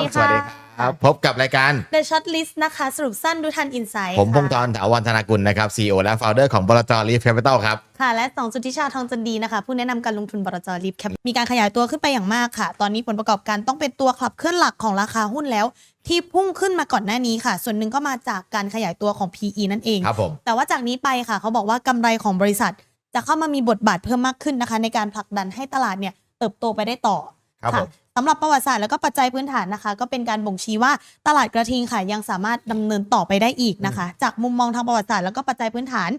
ดีสวัสค่ะดีครับ พบกับรายการ The Short List นะคะ สรุปสั้นดูทันอินไซต์ผมพงศ์ธรถาวรธนากุลนะครับ CEO และ Founder ของบลจลีฟแคปิตอลครับ ค่ะ และสองสุทธิชาทองจันดีนะคะ ผู้แนะนำการลงทุนบรจลิฟแคปมีการขยายตัวขึ้นไปอย่างมากค่ะ ตอนนี้ผลประกอบการต้องเป็นตัวขับเคลื่อนหลักของราคาหุ้นแล้ว ที่พุ่งขึ้นมาก่อนหน้านี้ค่ะ ส่วนหนึ่งก็มาจากการขยายตัวของ PE นั่นเองครับผมแต่ว่าจากนี้ไปค่ะ เขาบอกว่ากำไรของบริษัท จะเข้ามามีบทบาทเพิ่มมากขึ้นนะคะ ในการผลักดันให้ตลาดเนี่ยเติบโตไปได้ต่อครับผมสำหรับประวัติศาสตร์แล้วก็ปัจจัยพื้นฐานนะคะ ก็เป็นการบ่งชี้ว่าตลาดกระทิงค่ะยังสามารถดำเนินต่อไปได้อีกนะคะ จากมุมมองทางประวัติศาสตร์แล้วก็ปัจจัยพื้นฐาน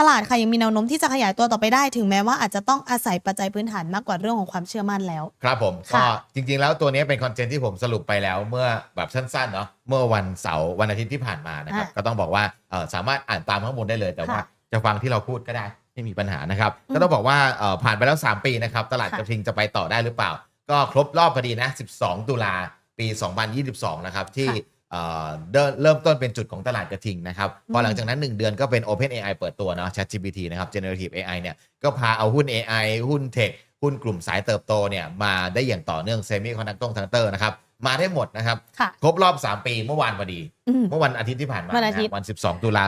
ตลาดค่ะยังมีแนวโน้มที่จะขยายตัวต่อไปได้ ถึงแม้ว่าอาจจะต้องอาศัยปัจจัยพื้นฐานมากกว่าเรื่องของความเชื่อมั่นแล้ว ครับผมค่ะก็จริงๆ แล้วตัวนี้เป็นคอนเทนต์ที่ผมสรุปไปแล้วเมื่อแบบสั้นๆเนาะเมื่อวันเสาร์วันอาทิตย์ที่ผ่านมานะครับก็ต้องบอกว่าเอ่อสามารถอ่านตามข้างบนได้เลย แต่ว่าจะฟังที่เราพูดก็ได้ไม่มีปัญหานะครับก็ต้องบอกว่าเอ่อผ่านไปแล้ว 3 ปีนะครับ ตลาดกระทิงจะไปต่อได้หรือเปล่า ก็ครบรอบพอดีนะ 12 ตุลาปี 2022 นะครับ ที่เอ่อเดินเริ่มต้นเป็นจุดของตลาดกระทิงนะครับ พอหลังจากนั้น 1 เดือนก็เป็น Open AI เปิดตัวเนาะ ChatGPT นะครับ Generative AI เนี่ยก็พาเอาหุ้น AI หุ้นเทคหุ้นกลุ่มสายเติบโตเนี่ยมาได้อย่างต่อเนื่องเซมิคอนดักตงทังเตอร์นะครับมาได้หมดนะครับค่ะครบรอบ 3 ปีเมื่อวานพอดีอืมเมื่อวันอาทิตย์ที่ผ่านมาวันอาทิตย์ะวัน12 ตุลา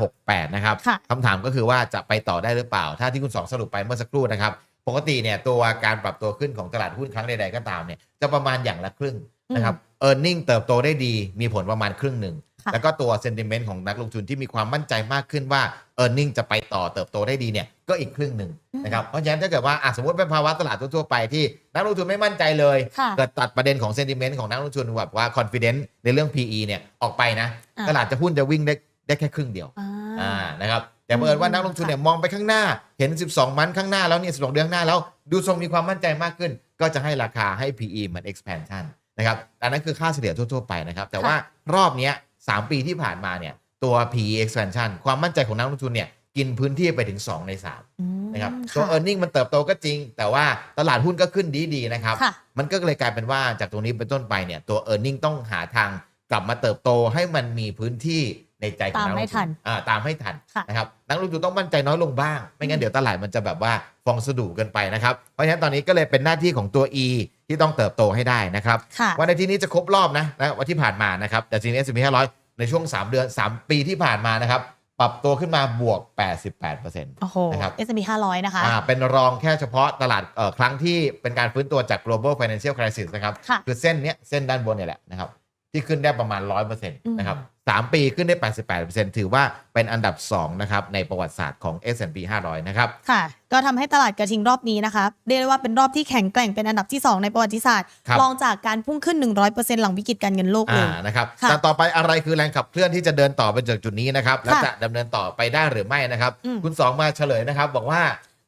2568 นะครับค่ะคำถามก็คือว่าจะไปต่อได้หรือเปล่า ถ้าที่คุณสองสรุปไปเมื่อสักครู่นะครับ ปกติเนี่ยตัวการปรับตัวขึ้นของตลาดหุ้นครั้งใดๆก็ตามเนี่ยจะประมาณอย่างละครึ่งนะครับ e a r n i n g เติบโตได้ดีมีผลประมาณครึ่งหนึ่งค่ะแล้วก็ตัว sentiment ของนักลงทุนที่มีความมั่นใจมากขึ้นว่า e a r n i n g จะไปต่อเติบโตได้ดีเนี่ยก็อีกครึ่งหนึ่งนะครับเพราะฉะนั้นถ้าเกิดว่าอะสมมติเป็นภาวะตลาดทั่วๆไปที่นักลงทุนไม่มั่นใจเลยค่ะเกิดตัดประเด็นของ sentiment ของนักลงทุนแบบว่า confidence ในเรื่อง PE เนี่ยออกไปนะอ่าตลาดจะหุ้นจะวิ่งได้ได้แค่ครึ่งเดียวอ่าอ่านะครับ แต่เมื่อญว่านักลงทุนเนี่ยมองไปข้างหน้าเห็น 12 มันข้างหน้าแล้วเนี่ย12 เดือนข้างหน้าแล้ว ดูทรงมีความมั่นใจมากขึ้น ก็จะให้ราคาให้ PE มัน expansion นะครับอันนั้นคือค่าเฉลี่ยทั่ว ๆ ไปนะครับ แต่ว่ารอบเนี้ย3ปีที่ผ่านมาเนี่ยตัว PE expansion ความมั่นใจของนักลงทุนเนี่ยกินพื้นที่ไปถึง 2 ใน3อืมนะครับตัวค่ะ e a r n i n g มันเติบโตก็จริง แต่ว่าตลาดหุ้นก็ขึ้นดีๆนะครับค่ะมันก็เลยกลายเป็นว่าจากตรงนี้เป็นต้นไปเนี่ยตัว e a r n i n g ต้องหาทางกลับมาเติบโตให้มันมีพื้นที่ ในใจของนักลงตามให้ทุทันนอ่าตามให้ทันค่ะ นะครับนักลงทุนต้องมั่นใจน้อยลงบ้าง ไม่งั้นเดี๋ยวตลาดมันจะแบบว่าฟองสะดุเกินไปนะครับเพราะฉะนั้นตอนนี้ก็เลยเป็นหน้าที่ของตัว E ที่ต้องเติบโตให้ได้นะครับ ค่ะ วันในที่นี้จะครบรอบนะนะวันที่ผ่านมานะครับแต่จริงๆ S&P 500ในช่วง 3 เดือน 3 ปีที่ผ่านมานะครับ ปรับตัวขึ้นมาบวก 88%โอ้โห นะครับ S&P 500 นะคะ อ่าเป็นรองแค่เฉพาะตลาดเอ่อครั้งที่เป็นการฟื้นตัวจาก global financial crisis นะครับค่ะคือเส้นเนี้ยเส้นด้านบนเนี่ยแหละนะครับ ที่ขึ้นได้ประมาณ 100%นะครับ สามปีขึ้นได้ 88%ถือว่าเป็นอันดับ 2 นะครับ ในประวัติศาสตร์ของ S&P 500 นะครับ ค่ะ ก็ทำให้ตลาดกระทิงรอบนี้นะคะเรียกได้ว่าเป็นรอบที่แข็งแกร่งเป็นอันดับที่ 2 ในประวัติศาสตร์ครับรองจากการพุ่งขึ้น 100%หลังวิกฤตการเงินโลกเลอ่ายนะครับค่ะแต่ต่อไปอะไรคือแรงขับเคลื่อนที่จะเดินต่อไปจากจุดนี้นะครับและค่ะจะดำเนินต่อไปได้หรือไม่นะครับอืมคุณสองมาเฉลยนะครับบอกว่า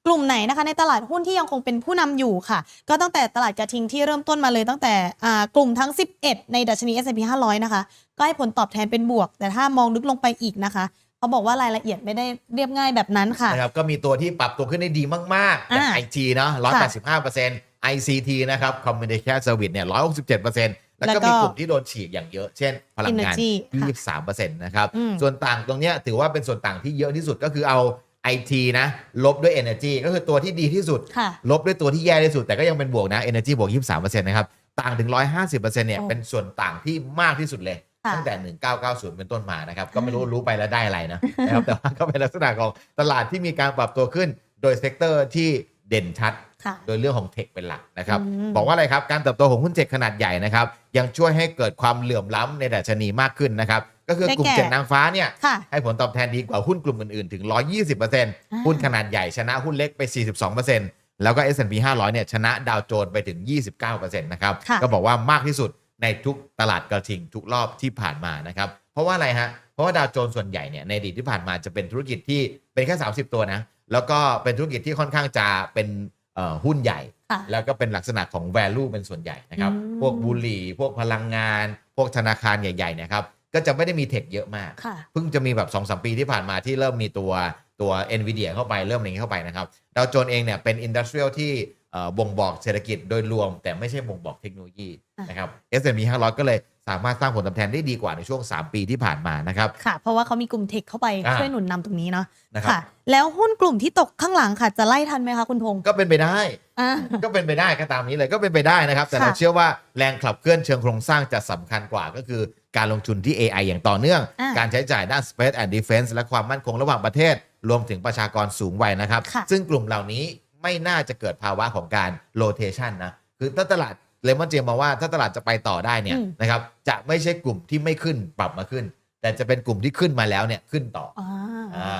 กลุ่มไหนนะคะในตลาดหุ้นที่ยังคงเป็นผู้นำอยู่ค่ะ ก็ตั้งแต่ตลาดกระทิงที่เริ่มต้นมาเลยตั้งแต่อ่ากลุ่มทั้ง 11 ในดัชนี S&P 500 นะคะ ก็ให้ผลตอบแทนเป็นบวก แต่ถ้ามองลึกลงไปอีกนะคะเขาบอกว่ารายละเอียดไม่ได้เรียบง่ายแบบนั้นค่ะนะครับก็มีตัวที่ปรับตัวขึ้นได้ดีมากๆอย่างอ่า IT เนาะ185% ICT นะครับ Communication Service เนี่ย167%แล้วก็แล้วก็มีกลุ่มที่โดนฉีกอย่างเยอะ เช่น พลังงาน Energy ค่ะ23%นะครับอืมส่วนต่างตรงเนี้ยถือว่าเป็นส่วนต่างที่เยอะที่สุดก็คือเอา IT นะ ลบด้วย Energy ก็คือตัวที่ดีที่สุด ค่ะ ลบด้วยตัวที่แย่ที่สุด แต่ก็ยังเป็นบวกนะ Energy บวก 23%นะครับ ต่างถึง 150%เนี่ย โอ้เป็นส่วนต่างที่มากที่สุดเลย ค่ะตั้งแต่ 1990 เป็นต้นมานะครับ ก็ไม่รู้รู้ไปแล้วได้อะไรนะ นะครับ แต่ว่าก็เป็นลักษณะของตลาดที่มีการปรับตัวขึ้น โดยเซกเตอร์ที่เด่นชัดค่ะ โดยเรื่องของเทคเป็นหลักนะครับอืมบอกว่าอะไรครับ การเติบโตของหุ้นเทคขนาดใหญ่นะครับ ยังช่วยให้เกิดความเหลื่อมล้ำในดัชนีมากขึ้นนะครับ ก็คือกลุ่มได้แก่เจ็ดนางฟ้าเนี่ยค่ะให้ผลตอบแทนดีกว่าหุ้นกลุ่มอื่น ๆ ถึง 120%หุ้นขนาดใหญ่ชนะหุ้นเล็กไป 42%แล้วก็ S&P 500เนี่ยชนะดาวโจนส์ไปถึง 29%นะครับค่ะก็บอกว่ามากที่สุดในทุกตลาดกระทิงทุกรอบที่ผ่านมานะครับเพราะว่าอะไรฮะเพราะว่าดาวโจนส์ส่วนใหญ่เนี่ยในอดีตที่ผ่านมาจะเป็นธุรกิจที่เป็นแค่ 30 ตัวนะแล้วก็เป็นธุรกิจที่ค่อนข้างจะเป็นเอ่อ หุ้นใหญ่ค่ะแล้วก็เป็นลักษณะของ value เป็นส่วนใหญ่นะครับอืมพวกบุหรี่ พวกพลังงาน พวกธนาคารใหญ่ๆเนะครับก็จะไม่ได้มีเทคเยอะมากค่ะเพิ่งจะมีแบบ2อสปีที่ผ่านมาที่เริ่มมีตัวตัว NVIDIA เข้าไปเริ่มอะไรอย่างนี้เข้าไปนะครับดาวโจนส์เองเนี่ยเป็นอินดัสเทรียลที่เอ่อ บ่งบอกเศรษฐกิจโดยรวม แต่ไม่ใช่บ่งบอกเทคโนโลยีอะนะครับ S&P 500 ก็เลยสามารถสร้างผลตอบแทนได้ดีกว่าในช่วง 3 ปีที่ผ่านมานะครับ ค่ะ เพราะว่าเขามีกลุ่มเทคเข้าไปอ่าช่วยหนุนนำตรงนี้เนาะนะครับค่ะ แล้วหุ้นกลุ่มที่ตกข้างหลังค่ะ จะไล่ทันไหมคะคุณพงษ์ก็เป็นไปได้อ่าก็เป็นไปได้ก็ตามนี้เลยก็เป็นไปได้นะครับ แต่ค่ะเราเชื่อว่าแรงขับเคลื่อนเชิงโครงสร้างจะสำคัญกว่าก็คือการลงทุนที่ AI อย่างต่อเนื่องอะการใช้จ่ายด้าน Space and Defense และความมั่นคงระหว่างประเทศ รวมถึงประชากรสูงวัยนะครับค่ะซึ่งกลุ่มเหล่านี้ ไม่น่าจะเกิดภาวะของการ rotation นะ คือถ้าตลาดเลมอนเจมมาว่าถ้าตลาดจะไปต่อได้เนี่ยอืมนะครับจะไม่ใช่กลุ่มที่ไม่ขึ้นปรับมาขึ้น แต่จะเป็นกลุ่มที่ขึ้นมาแล้วเนี่ยขึ้นต่ออ่าอ่า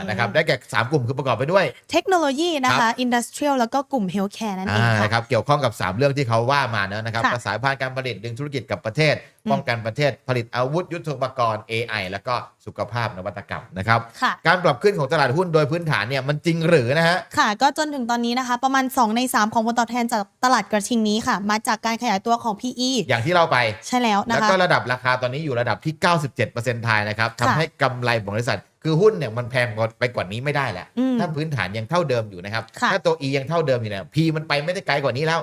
นะครับได้แก่สามกลุ่มคือประกอบไปด้วย เทคโนโลยีนะคะอินดัสเทรียลแล้วก็กลุ่มเฮลท์แคร์นั่นเองอ่าค่ะนะครับเกี่ยวข้องกับ 3 เรื่องที่เขาว่ามาเนอะนะครับค่ะภาษาพานการผลิตดึงธุรกิจกับประเทศอืมป้องกันประเทศผลิตอาวุธยุทโธปกรณ์ AI แล้วก็สุขภาพนวัตกรรมนะครับค่ะการปรับขึ้นของตลาดหุ้นโดยพื้นฐานเนี่ยมันจริงหรือนะฮะค่ะ ก็จนถึงตอนนี้นะคะ ประมาณ 2 ใน 3 ของผลตอบแทนจากตลาดกระทิงนี้ค่ะ มาจากการขยายตัวของ PE อย่างที่เราไปใช่แล้วนะแล้วคะก็ระดับราคาตอนนี้อยู่ระดับที่ 97%ไทยนะครับค่ะทำให้กำไรของบริษัท คือหุ้นเนี่ยมันแพงกว่าไปกว่านี้ไม่ได้แหละอืมถ้าพื้นฐานยังเท่าเดิมอยู่นะครับค่ะถ้าตัว E ยังเท่าเดิมอยู่เนี่ย P มันไปไม่ได้ไกลกว่านี้แล้ว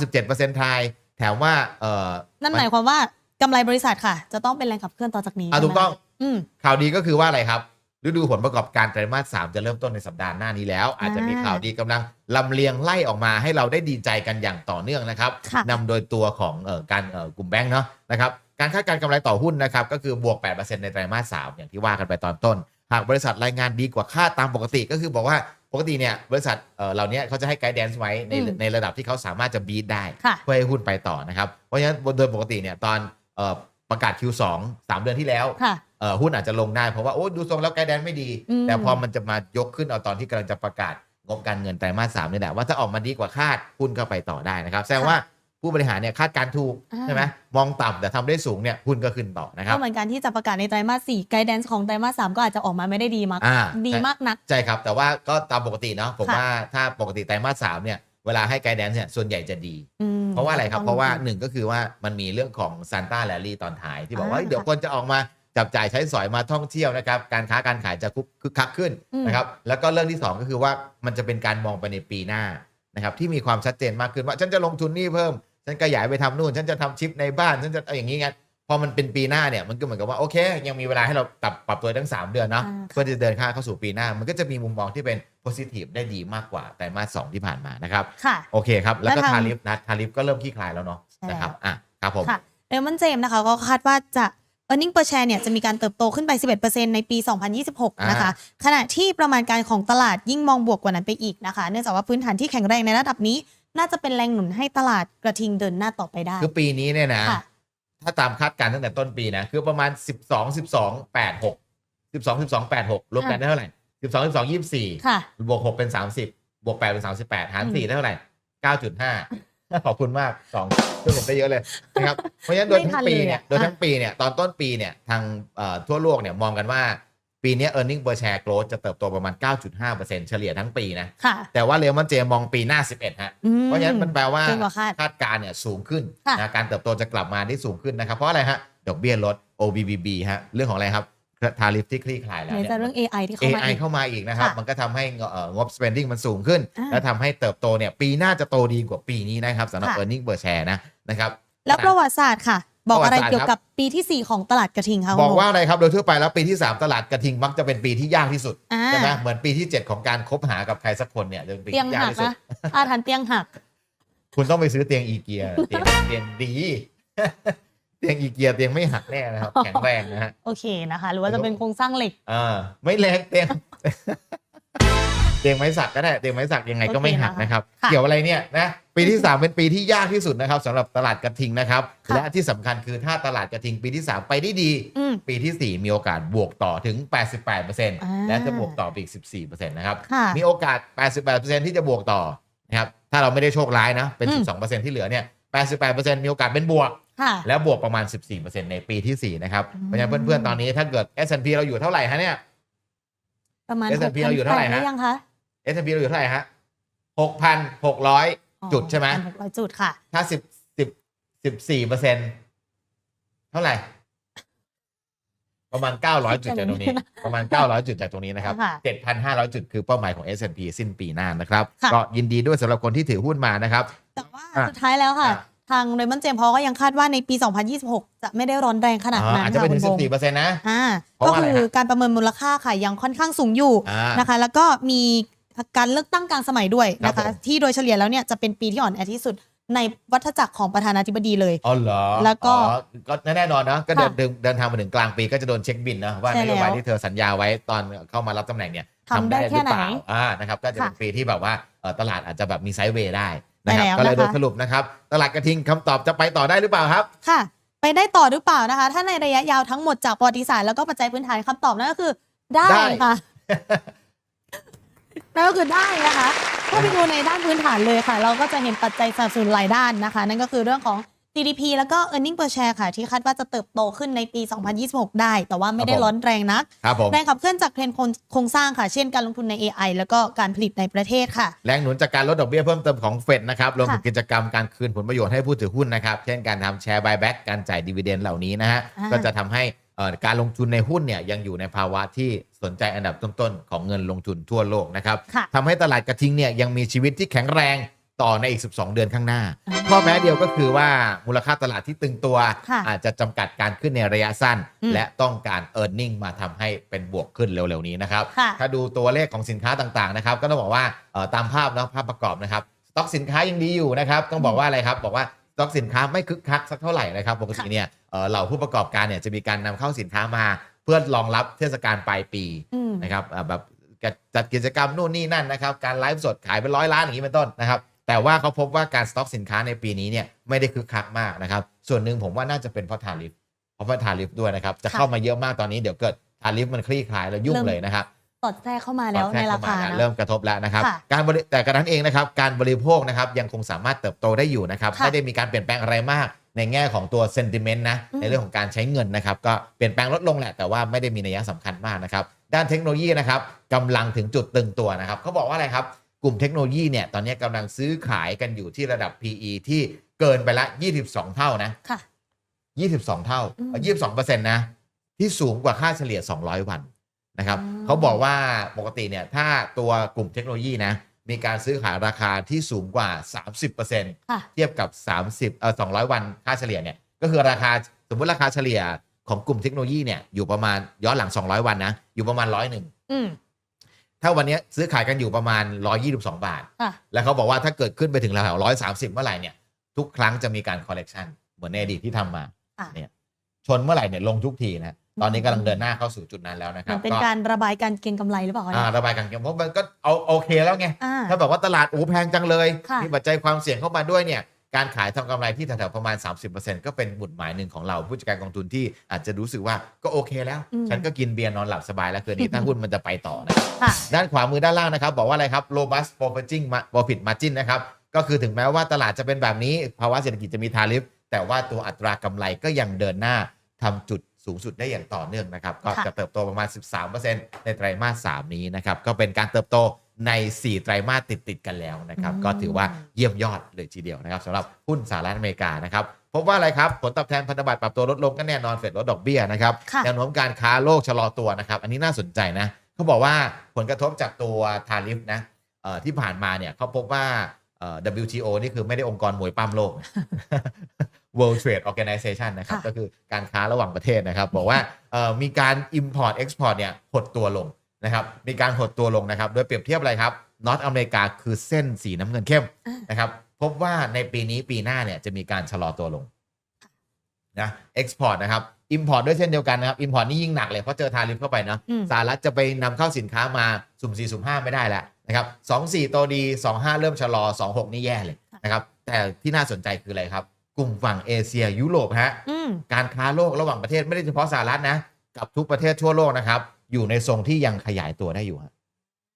97%ไทยแถมว่าเอ่อนั่นหมายความว่ากำไรบริษัทค่ะ จะต้องเป็นแรงขับเคลื่อนต่อจากนี้อะถูกต้องอืมข่าวดีก็คือว่าอะไรครับฤดูผลประกอบการไตรมาสสามจะเริ่มต้นในสัปดาห์หน้านี้แล้ว อาจจะมีข่าวดีกำลังลำเลียงไล่ออกมาให้เราได้ดีใจกันอย่างต่อเนื่องนะครับค่ะนำโดยตัวของเอ่อการเอ่อกลุ่มแบงค์เนาะนะครับการคาดการณ์กำไรต่อหุ้นนะครับก็คือบวก 8%ในไตรมาสสามอย่างที่ว่ากันไปตอนต้น หากบริษัทรายงานดีกว่าคาดตามปกติก็คือบอกว่าปกติเนี่ยบริษัทเอ่อเหล่านี้เขาจะให้ไกด์แดนซ์ไว้ในอืมในระดับที่เขาสามารถจะบีทได้ค่ะเพื่อให้หุ้นไปต่อนะครับเพราะฉะนั้นโดยปกติเนี่ยตอนเอ่อประกาศ Q2 สามเดือนที่แล้วค่ะเอ่อหุ้นอาจจะลงได้ เพราะว่าโอ้ดูทรงแล้วไกด์แดนไม่ดีอืมแต่พอมันจะมายกขึ้นเอาตอนที่กำลังจะประกาศงบการเงินไตรมาสสามนี่แหละว่าถ้าออกมาดีกว่าคาดหุ้นก็ไปต่อได้นะครับแสดงว่า ผู้บริหารเนี่ยคาดการณ์ถูกอ่าใช่ไหมมองต่ำแต่ทำได้สูงเนี่ยหุ้นก็ขึ้นต่อนะครับก็เหมือนกันที่จะประกาศในไตรมาสสี่ไกด์แดนซ์ของไตรมาสสามก็อาจจะออกมาไม่ได้ดีมากอ่าดีมากนัก ใช่ครับ แต่ว่าก็ตามปกติเนาะผมค่ะว่าถ้าปกติไตรมาสสามเนี่ยเวลาให้ไกด์แดนเนี่ยส่วนใหญ่จะดีอืมเพราะว่าอะไรครับต้งเพราะว่าหนึ่งก็คือว่ามันมีเรื่องของซานต้าแ a ลี่ตอนท้ายที่บอกว่าอ่าเฮ้ยเดี๋ยวคนจะออกมาจับจ่ายใช้สอยมาท่องเที่ยวนะครับ การค้าการขายจะคึกคักขึ้นอืมนะครับแล้วก็เรื่องที่ 2 ก็คือว่ามันจะเป็นการมองไปในปีหน้า นะครับที่มีความชัดเจนมากขึ้นว่า ฉันจะลงทุนนี่เพิ่ม ฉันขยายไปทำนู่น ฉันจะทำชิปในบ้าน ฉันจะเอาอย่างนี้ไงพอมันเป็นปีหน้าเนี่ยมันก็เหมือนกับว่าโอเค ยังมีเวลาให้เราปรับปรับตัวทั้ง 3 เดือนเนาะอ่าค่ะเพื่อจะเดินข้างเข้าสู่ปีหน้า มันก็จะมีมุมมองที่เป็น positive ได้ดีมากกว่าไตรมาสสองที่ผ่านมานะครับค่ะโอเคครับ แล้วก็แล้วทางทาริฟนะทาริฟก็เริ่มคลี่คลายแล้วเนาะใช่นะครับอะครับผมค่ะเรมอนเจมนะคะก็คาดว่าจะ e a r n i n g per share เนี่ยจะมีการเติบโตขึ้นไป 11%ในปี 2026 นะคะ ขณะที่ประมาณการของตลาดยิ่งมองบวกกว่านั้นไปอีกนะคะ เนื่องจากว่าพื้นฐานที่แข็งแรงในระดับนี้ น่าจะเป็นแรงหนุนให้ตลาดกระทิงเดินหน้าต่อไปได้ คือปีนี้เนี่ยนะค่ะถ้าตามคาดการณ์ตั้งแต่ต้นปีนะ คือประมาณ 12 12 8 6 12 12 8 6รวมกันได้เท่าไหร่ 12 12 24ค่ะบวก 6 เป็น 30 บวก 8 เป็น 38 หารอืม4ได้เท่าไหร่ 9.5 ขอบคุณมากสองช่วยผมได้เยอะเลยนะครับเพราะฉะนั้นโดยทั้งปีเนี่ยโดยทั้งปีเนี่ยตอนต้นปีเนี่ยทางเอ่อทั่วโลกเนี่ยมองกันว่าปีเนี้ย earning per share growth จะเติบโตประมาณ 9.5%เฉลี่ยทั้งปีนะค่ะแต่ว่าเรลมันเจมองปีหน้า 11 ฮะอืมเพราะฉะนั้นมันแปลว่าเกินกว่าคาดคาดการณ์เนี่ยสูงขึ้นค่ะนะการเติบโตจะกลับมาได้สูงขึ้นนะครับ เพราะอะไรฮะ ดอกเบี้ยลด OBBB ฮะ เรื่องของอะไรครับ ทาริฟที่คลี่คลายแล้วในเนี่ยจะเรื่อง AI ที่เข้ามา AI อีกเข้ามาอีกนะครับค่ะมันก็ทำให้เอ่องบ spending มันสูงขึ้นอ่าและทำให้เติบโตเนี่ยปีหน้าจะโตดีกว่าปีนี้นะครับสำหรับค่ะ earning per share นะนะครับแล้วประวัติศาสตร์ค่ะ บอกอะไรประวัติศาสตร์เกี่ยวกับปีที่ 4 ของตลาดกระทิงคะบอกคุณว่าอะไรครับโดยทั่วไปแล้วปีที่ 3 ตลาดกระทิงมักจะเป็นปีที่ยากที่สุดอ่าใช่ไหมเหมือนปีที่ 7 ของการคบหากับใครสักคนเนี่ยจะเป็นปีเตียงที่ยากหักที่สุดนะอาทันเตียงหัก คุณต้องไปซื้อเตียงอีเกียเตียงเตียงดี เตียงอีเกียเตียงไม่หักแน่นะครับ แข็งแรงนะฮะโอเคนะคะ หรือว่าจะเป็นโครงสร้างเหล็กอ่าไม่แรงเตียงเตียงไม้สักก็ได้เตียงไม้สักยังไงก็ไม่หักนะครับค่ะเกี่ยวอะไรเนี่ยนะปีที่ 3 เป็นปีที่ยากที่สุดนะครับสำหรับตลาดกระทิงนะครับค่ะและที่สำคัญคือถ้าตลาดกระทิงปีที่ 3 ไปได้ดีอืมปีที่ 4 มีโอกาสบวกต่อถึง 88%และจะบวกต่อไปอีก 14%นะครับค่ะมีโอกาส 88%ที่จะบวกต่อนะครับถ้าเราไม่ได้โชคร้ายนะเป็นอืม12%ที่เหลือเนี่ย88%มีโอกาสเป็นบวกค่ะ แล้วบวกประมาณ 14%ในปีที่ 4 นะครับอืมเพราะฉะนั้นเพื่อนๆ ตอนนี้ถ้าเกิด S&P เราอยู่เท่าไหร่ฮะเนี่ย ประมาณ S&P เราอยู่เท่าไหร่ฮะ6,800ยังคะ S&P เราอยู่เท่าไหร่ฮะ6,600 จุดใช่ไหมหกร้อยจุดค่ะ ถ้า 10 10 14%เท่าไหร่ ประมาณ 900 จุดจากตรงนี้ ประมาณ 900 จุดจากตรงนี้นะครับค่ะ7,500 จุดคือเป้าหมายของ S&P สิ้นปีหน้านะครับค่ะก็ยินดีด้วยสำหรับคนที่ถือหุ้นมานะครับ แต่ว่าอะสุดท้ายแล้วค่ะอะ ทางเรมันเจมพอก็ยังคาดว่าในปี 2026 จะไม่ได้ร้อนแรงขนาดอ่านั้นอาจจะค่ะเป็นคุถึณงพงษ์14%นะอ่าเพราะก็ว่าอะไรคือฮะการประเมินมูลค่าค่ะยังค่อนข้างสูงอยู่อ่านะคะ แล้วก็มีการเลือกตั้งกลางสมัยด้วยนะครัคะบผมที่โดยเฉลี่ยแล้วเนี่ยจะเป็นปีที่อ่อนแอที่สุดในวัฏจักรของประธานาธิบดีเลยอ๋อเหรอ แล้วก็อ๋อก็แน่นอนนะ ก็เดินค่ะเดินเดินทางมาถึงกลางปีก็จะโดนเช็คบินนะ ว่าใช่นโยบายแล้วที่เธอสัญญาไว้ตอนเข้ามารับตำแหน่งเนี่ยทำได้แค่ไหนรือเปล่าอ่านะครับ ก็จะเป็นค่ะปีที่แบบว่าเอ่อตลาดอาจจะแบบมีไซด์เวย์ได้ นะครับได้แล้วก็เลยนะคะโดยสรุปนะครับตลาดกระทิงคำตอบจะไปต่อได้หรือเปล่าครับ ค่ะ ไปได้ต่อหรือเปล่านะคะ ถ้าในระยะยาวทั้งหมดจากประวัติศาสตร์แล้วก็ปัจจัยพื้นฐานคำตอบนั่นก็คือได้ได้ค่ะนั่นก็คือได้นะคะ ถ้าไปดูในด้านพื้นฐานเลยค่ะ เราก็จะเห็นปัจจัยสนับสนุนหลายด้านนะคะ นั่นก็คือเรื่องของ GDP แล้วก็ earning per share ค่ะ ที่คาดว่าจะเติบโตขึ้นในปี 2026 ได้ แต่ว่าไม่ได้ครับผมร้อนแรงนักครับผมแรงขับเคลื่อนจากเทรนด์โครงสร้างค่ะ เช่นการลงทุนใน AI แล้วก็การผลิตในประเทศค่ะ แรงหนุนจากการลดดอกเบี้ยเพิ่มเติมของเฟดนะครับ รวมถึงค่ะกิจกรรมการคืนผลประโยชน์ให้ผู้ถือหุ้นนะครับ เช่นการทำแชร์บายแบ็กการจ่ายดีเวเดนเหล่านี้นะฮะอ่าก็จะทำให้เอ่อการลงทุนในหุ้นเนี่ยยังอยู่ในภาวะที่สนใจอันดับต้นๆของเงินลงทุนทั่วโลกนะครับค่ะทำให้ตลาดกระทิงเนี่ยยังมีชีวิตที่แข็งแรง ต่อในอีก 12 เดือนข้างหน้าอ่าข้อแม้เดียวก็คือว่ามูลค่าตลาดที่ตึงตัวค่ะอาจจะจำกัดการขึ้นในระยะสั้นอืมและต้องการ e a r n i n g มาทำให้เป็นบวกขึ้นเร็วๆนี้นะครับค่ะถ้าดูตัวเลขของสินค้าต่างๆนะครับ ก็ต้องบอกว่าเอ่อตามภาพนะภาพประกอบนะครับ สต็อกสินค้ายังดีอยู่นะครับ ต้องบอกว่าอะไรครับ บอกว่าสต็อกสินค้าไม่คึกคักสักเท่าไหร่นะครับ ปกติเนี่ยเอ่อเหล่าผู้ประกอบการเนี่ยจะมีการนำเข้าสินค้ามา เพื่อรองรับเทศกาลปลายปีอืมนะครับอ่าแบบจัดกิจกรรมนู่นนี่นั่นนะครับ การไลฟ์สดขายเป็นร้อยล้านอย่างนี้เป็นต้นนะครับ แต่ว่าเขาพบว่าการสต็อกสินค้าในปีนี้เนี่ยไม่ได้คึกคักมากนะครับ ส่วนหนึ่งผมว่าน่าจะเป็นเพราะทาริฟเพราะว่าทาริฟด้วยนะครับ จะค่ะเข้ามาเยอะมากตอนนี้เดี๋ยวเกิดทาริฟมันคลี่คลายแล้วยุ่งเริ่มเลยนะครับสอดแทรกเข้ามาแล้วสอดทในรกราเข้คามานะเริ่มกระทบแล้วนะครับค่ะการบริแต่กระนั้นเองนะครับ การบริโภคนะครับยังคงสามารถเติบโตได้อยู่นะครับค่ะไม่ได้มีการเปลี่ยนแปลงอะไรมาก ในแง่ของตัวเซนติเมนต์นะอืมในเรื่องของการใช้เงินนะครับ ก็เปลี่ยนแปลงลดลงแหละแต่ว่าไม่ได้มีนัยสำคัญมากนะครับ ด้านเทคโนโลยีนะครับกำลังถึงจุดตึงตัวนะครับเขาบอกว่าอะไรครับ กลุ่มเทคโนโลยีเนี่ยตอนนี้กำลังซื้อขายกันอยู่ที่ระดับ PE ที่เกินไปละ 22 เท่านะค่ะ22 เท่าอืมเยี่สิบสองเปอร์เซ็นต์นะ ที่สูงกว่าค่าเฉลี่ย 200 วันนะครับอืมเขาบอกว่าปกติเนี่ยถ้าตัวกลุ่มเทคโนโลยีนะมีการซื้อขายราคาที่สูงกว่า 30%ค่ะเทียบกับ 30เอ่อ200 วันค่าเฉลี่ยเนี่ยก็คือราคาสมมติราคาเฉลี่ยของกลุ่มเทคโนโลยีเนี่ยอยู่ประมาณย้อนหลัง 200 วันนะอยู่ประมาณร้อยหนึ่งอืม ถ้าวันเนี้ยซื้อขายกันอยู่ประมาณ 122 บาท ค่ะ แล้วเขาบอกว่าถ้าเกิดขึ้นไปถึงระดับ130เมื่อไหร่เนี่ยทุกครั้งจะมีการคอลเลกชันเหมือนในอดีตที่ทำมาอะ เนี่ยชนเมื่อไหร่เนี่ยลงทุกทีนะตอนนี้กำลังเดินหน้าเข้าสู่จุดนั้นแล้วนะคมัรันบเป็นการระบายการเก็งกำไรหรือเปล่าคะอ่าเนี่ยระบายการเก็งเพราะมันก็เอาโอเคแล้วไง อ่า ถ้าแบบว่าตลาดโอ้แพงจังเลย ค่ะ มีปัจจัยความเสี่ยงเข้ามาด้วยเนี่ย การขายทำกำไรที่แถวๆประมาณ 30%ก็เป็นหมุดหมายหนึ่งของเราผู้จัดการกองทุนที่อาจจะรู้สึกว่าก็โอเคแล้วอืมฉันก็กินเบียร์นอนหลับสบายแล้วคืนนี้ถ้าหุ้นมันจะไปต่อนะครับค่ะด้านขวามือด้านล่างนะครับ บอกว่าอะไรครับ robust profit ma- profit margin นะครับก็คือถึงแม้ว่าตลาดจะเป็นแบบนี้ ภาวะเศรษฐกิจจะมีทาริฟแต่ว่าตัวอัตรากำไรก็ยังเดินหน้าทำจุดสูงสุดได้อย่างต่อเนื่องนะครับ ก็ค่ะจะเติบโตประมาณ 13%ในไตรมาส 3 นี้นะครับ ก็เป็นการเติบโต ใน 4 ไตรมาสติดๆกันแล้วนะครับ ก็ถือว่าเยี่ยมยอดเลยทีเดียวนะครับสำหรับหุ้นสหรัฐอเมริกานะครับพบว่าอะไรครับ ผลตอบแทนพันธบัตรปรับตัวลดลงก็แน่นอนเฟดลดดอกเบี้ยนะครับค่ะแนวโน้มการค้าโลกชะลอตัวนะครับ อันนี้น่าสนใจนะเขาบอกว่าผลกระทบจากตัวทาริฟนะเอ่อที่ผ่านมาเนี่ยเขาพบว่าเอ่อ WTO นี่คือไม่ได้องค์กรมวยปั้มโลก World Trade Organization นะครับค่ะก็คือการค้าระหว่างประเทศนะครับ บอกว่าเอ่อมีการ Import Export เนี่ยหดตัวลง นะครับมีการหดตัวลงนะครับ โดยเปรียบเทียบอะไรครับนอตอเมริกาคือเส้นสีน้ำเงินเข้มอ่านะครับพบว่าในปีนี้ปีหน้าเนี่ยจะมีการชะลอตัวลงนะ export นะครับ import ด้วยเช่นเดียวกันนะครับ import นี่ยิ่งหนักเลย เพราะเจอทาริฟเข้าไปเนาะอืมสหรัฐจะไปนำเข้าสินค้ามาสุ่ม4สุ่ม5ไม่ได้แล้วนะครับ2 4ตัวดี2 5เริ่มชะลอ2 6นี่แย่เลยนะครับแต่ที่น่าสนใจคืออะไรครับ กลุ่มฝั่งเอเชียยุโรปฮะอืมการค้าโลกระหว่างประเทศไม่ได้เฉพาะสหรัฐนะกับทุกประเทศทั่วโลกนะครับ อยู่ในทรงที่ยังขยายตัวได้อยู่ฮะ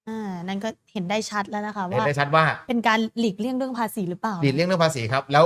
อ่านั่นก็เห็นได้ชัดแล้วนะคะเห็นว่าได้ชัดว่าเป็นการหลีกเลี่ยงเรื่องภาษีหรือเปล่าหลีกเลี่ยงเรื่องภาษีครับ แล้ว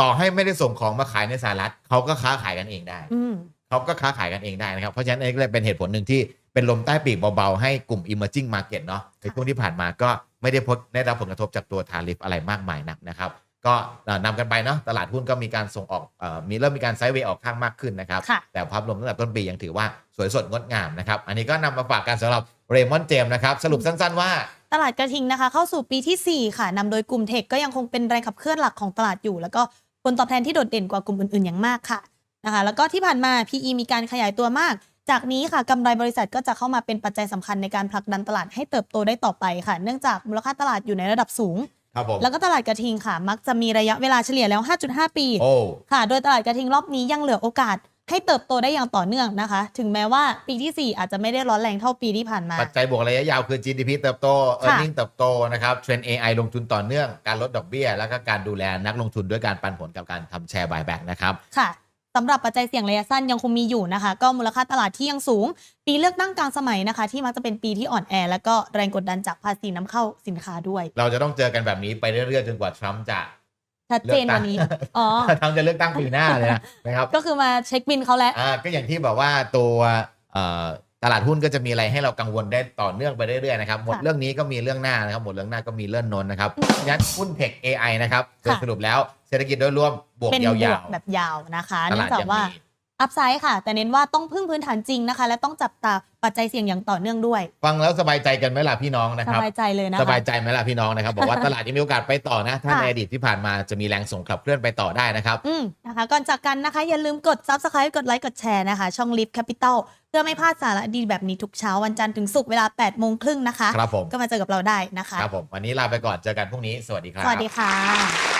ต่อให้ไม่ได้ส่งของมาขายในสหรัฐเขาก็ค้าขายกันเองได้อืมเขาก็ค้าขายกันเองได้นะครับ เพราะฉะนั้นอันนี้ก็เลยเป็นเหตุผลหนึ่งที่เป็นลมใต้ปีกเบาๆ ให้กลุ่ม emerging market เนาะในช่วงที่ผ่านมาก็ไม่ได้พบได้รับผลกระทบจากตัวทาริฟอะไรมากมายนักนะครับ ก็เอ่อนำกันไปเนาะตลาดหุ้นก็มีการส่งออกเอ่อมีเริ่มมีการไซด์เวย์ออกข้างมากขึ้นนะครับค่ะแต่ภาพรวมตั้งแต่ต้นปียังถือว่าสวยสดงดงามนะครับ อันนี้ก็นำมาฝากกันสำหรับเรมอนเจมนะครับ สรุปสั้นๆว่า ตลาดกระทิงนะคะ เข้าสู่ปีที่ 4 ค่ะนำโดยกลุ่มเทคก็ยังคงเป็นแรงขับเคลื่อนหลักของตลาดอยู่ แล้วก็ผลตอบแทนที่โดดเด่นกว่ากลุ่มอื่นๆอย่างมากค่ะนะคะแล้วก็ที่ผ่านมา PE มีการขยายตัวมาก จากนี้ค่ะกำไรบริษัทก็จะเข้ามาเป็นปัจจัยสำคัญในการผลักดันตลาดให้เติบโตได้ต่อไปค่ะ เนื่องจากมูลค่าตลาดอยู่ในระดับสูง ครับผมแล้วก็ตลาดกระทิงค่ะ มักจะมีระยะเวลาเฉลี่ยแล้ว 5.5 ปี โอ้ ค่ะ โดยตลาดกระทิงรอบนี้ยังเหลือโอกาส ให้เติบโตได้อย่างต่อเนื่องนะคะ ถึงแม้ว่าปีที่4 อาจจะไม่ได้ร้อนแรงเท่าปีที่ผ่านมา ปัจจัยบวกระยะยาวคือ GDP เติบโต e a r n i n g เติบโตนะครับเทรนด์ AI ลงทุนต่อเนื่อง การลดดอกเบี้ย แล้วก็การดูแลนักลงทุนด้วยการปันผลกับการทำแชร์บายแบ็กนะครับ ค่ะ สำหรับปัจจัยเสี่ยงระยะสั้นยังคงมีอยู่นะคะ ก็มูลค่าตลาดที่ยังสูง ปีเลือกตั้งกลางสมัยนะคะ ที่มักจะเป็นปีที่อ่อนแอ แล้วก็แรงกดดันจากภาษีน้ำเข้าสินค้าด้วย เราจะต้องเจอกันแบบนี้ไปเรื่อยๆจนกว่าทรัมป์จะชัดเจนเลือกตั้วังนนี้อ๋อทรัมป์จะเลือกตั้งปีหน้าเลยนะนะครับ ก็คือมาเช็คบินเขาแล้วอ่าก็อย่างที่บอกว่าตัวเอ่อตลาดหุ้นก็จะมีอะไรให้เรากังวลได้ต่อเนื่องไปเรื่อยๆนะครับหมดค่ะเรื่องนี้ก็มีเรื่องหน้านะครับหมดเรื่องหน้าก็มีเรื่องนนนะครับอืมยันหุ้นเทค AI นะครับโดยค่ะสรุปแล้วเศรษฐกิจโดยรวมบวกเป็นยาบววกแบบยาวนะคะๆตเนื่อลาดงจากยังว่า มีอัพไซด์ค่ะ แต่เน้นว่าต้องพึ่งพื้นฐานจริงนะคะ และต้องจับตาปัจจัยเสี่ยงอย่างต่อเนื่องด้วย ฟังแล้วสบายใจกันไหมล่ะพี่น้องนะสครับ บายใจเลยนะคะ สบายใจไหมล่ะพี่น้องนะครับ บอกว่าตลาดยังมีโอกาสไปต่อนะ ถ้าค่ะ ในอดีตที่ผ่านมาจะมีแรงส่งขับเคลื่อนไปต่อได้นะครับ อืมนะคะก่อนจากกันนะคะ อย่าลืมกด subscribe กดไลค์กดแชร์นะคะ ช่อง Live Capital เพื่อไม่พลาดสาระดีแบบนี้ทุกเช้าวันจันทร์ถึงศุกร์เวลา8โมงครึ่งนะคะ ครับผม ก็มาเจอกับเราได้นะคะ ครับผม วันนี้ลาไปก่อนเจอกันพรุ่งนี้ สวัสดีครับ สวัสดีค่ะ